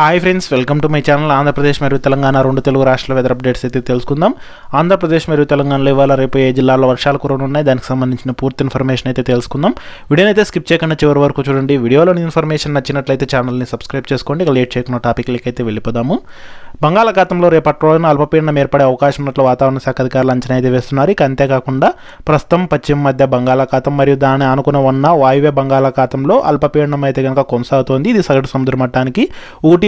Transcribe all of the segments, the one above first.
Hi friends welcome to my channel Andhra Pradesh మరియు తెలంగాణ రెండు తెలుగు రాష్ట్రాల వెదర్ అప్డేట్స్ అయితే తెలుసుకుందాం. ఆంధ్రప్రదేశ్ మరియు తెలంగాణలో ఇవాళ రేపు ఏ జిల్లాలో వర్షాలు కురవనున్నాయి దానికి సంబంధించిన పూర్తి ఇన్ఫర్మేషన్ అయితే తెలుసుకుందాం. వీడియోని అయితే స్కిప్ చేయకుండా చివరి వరకు చూడండి. వీడియోలోని ఇన్ఫర్మేషన్ నచ్చినట్లయితే ఛానల్ని సబ్స్క్రైబ్ చేసుకోండి. ఇక లేట్ చేయకుండా టాపిక్లకి అయితే వెళ్ళిపోదాము. బంగాళాఖాతంలో రేపటి రోజున అల్పపీడనం ఏర్పడే అవకాశం ఉన్నట్లు వాతావరణ శాఖ అధికారులు అంచనా అయితే వేస్తున్నారు. ఇక అంతేకాకుండా ప్రస్తుతం పశ్చిమ మధ్య బంగాళాఖాతం మరియు దాని ఆనుకున్న ఉన్న వాయువ్య బంగాళాఖాతంలో అల్పపీడనం అయితే కనుక కొనసాగుతోంది. ఇది సగటు సముద్ర మట్టానికి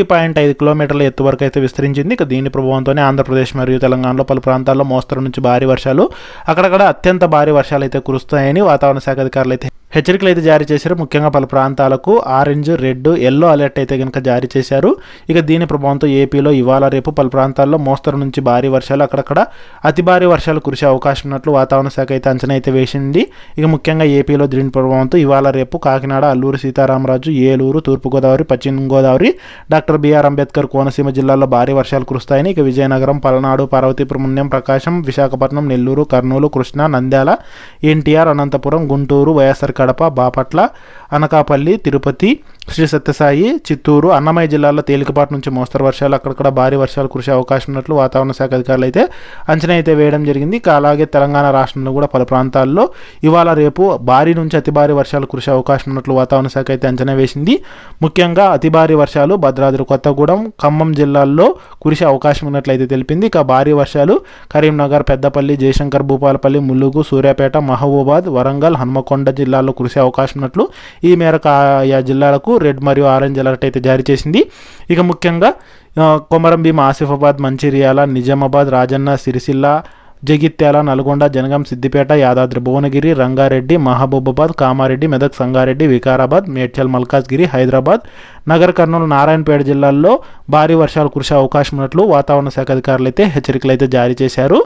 ఒకటి పాయింట్ ఐదు కిలోమీటర్ల ఎత్తు వరకు అయితే విస్తరించింది. ఇక దీని ప్రభావంతోనే ఆంధ్రప్రదేశ్ మరియు తెలంగాణలో పలు ప్రాంతాల్లో మోస్తరు నుంచి భారీ వర్షాలు అక్కడక్కడ అత్యంత భారీ వర్షాలు అయితే కురుస్తాయని వాతావరణ శాఖ అధికారులు అయితే హెచ్చరికలు అయితే జారీ చేశారు. ముఖ్యంగా పలు ప్రాంతాలకు ఆరెంజ్ రెడ్ ఎల్లో అలర్ట్ అయితే కనుక జారీ చేశారు. ఇక దీని ప్రభావంతో ఏపీలో ఇవాళ రేపు పలు ప్రాంతాల్లో మోస్తరు నుంచి భారీ వర్షాలు అక్కడక్కడ అతి భారీ వర్షాలు కురిసే అవకాశం ఉన్నట్లు వాతావరణ శాఖ అయితే అంచనా అయితే వేసింది. ఇక ముఖ్యంగా ఏపీలో దీని ప్రభావంతో ఇవాళ రేపు కాకినాడ అల్లూరు సీతారామరాజు ఏలూరు తూర్పుగోదావరి పశ్చిమ గోదావరి డాక్టర్ బిఆర్ అంబేద్కర్ కోనసీమ జిల్లాల్లో భారీ వర్షాలు కురుస్తాయని ఇక విజయనగరం పలనాడు పార్వతీపురం ప్రకాశం విశాఖపట్నం నెల్లూరు కర్నూలు కృష్ణా నంద్యాల ఎన్టీఆర్ అనంతపురం గుంటూరు వైఎస్ఆర్ కడప బాపట్ల అనకాపల్లి తిరుపతి శ్రీ సత్యసాయి చిత్తూరు అన్నమయ్య జిల్లాల్లో తేలికపాటి నుంచి మోస్తరు వర్షాలు అక్కడక్కడ భారీ వర్షాలు కురిసే అవకాశం ఉన్నట్లు వాతావరణ శాఖ అధికారులు అయితే అంచనా అయితే వేయడం జరిగింది. అలాగే తెలంగాణ రాష్ట్రంలో కూడా పలు ప్రాంతాల్లో ఇవాళ రేపు భారీ నుంచి అతి భారీ వర్షాలు కురిసే అవకాశం ఉన్నట్లు వాతావరణ శాఖ అయితే అంచనా వేసింది. ముఖ్యంగా అతి భారీ వర్షాలు భద్రాద్రి కొత్తగూడెం ఖమ్మం జిల్లాల్లో కురిసే అవకాశం ఉన్నట్లయితే తెలిపింది. ఇక భారీ వర్షాలు కరీంనగర్ పెద్దపల్లి జయశంకర్ భూపాలపల్లి ములుగు సూర్యాపేట మహబూబాద్ వరంగల్ హన్మకొండ జిల్లాల్లో కురిసే అవకాశం ఉన్నట్లు ఈ మేరకు ఆయా జిల్లాలకు రెడ్ మరియు ఆరెంజ్ అలర్ట్ అయితే జారీ చేసింది. ఇక ముఖ్యంగా కొమరం భీం ఆసిఫాబాద్ మంచిర్యాల నిజామాబాద్ రాజన్న సిరిసిల్ల జగిత్యాల నల్గొండ జనగాం సిద్దిపేట యాదాద్రి భువనగిరి రంగారెడ్డి మహబూబాబాద్ కామారెడ్డి మెదక్ సంగారెడ్డి వికారాబాద్ మేడ్చల్ మల్కాజ్గిరి హైదరాబాద్ నగర్ కర్నూలు నారాయణపేట జిల్లాల్లో భారీ వర్షాలు కురిసే అవకాశం ఉన్నట్లు వాతావరణ శాఖ అధికారులు అయితే హెచ్చరికలు అయితే జారీ చేశారు.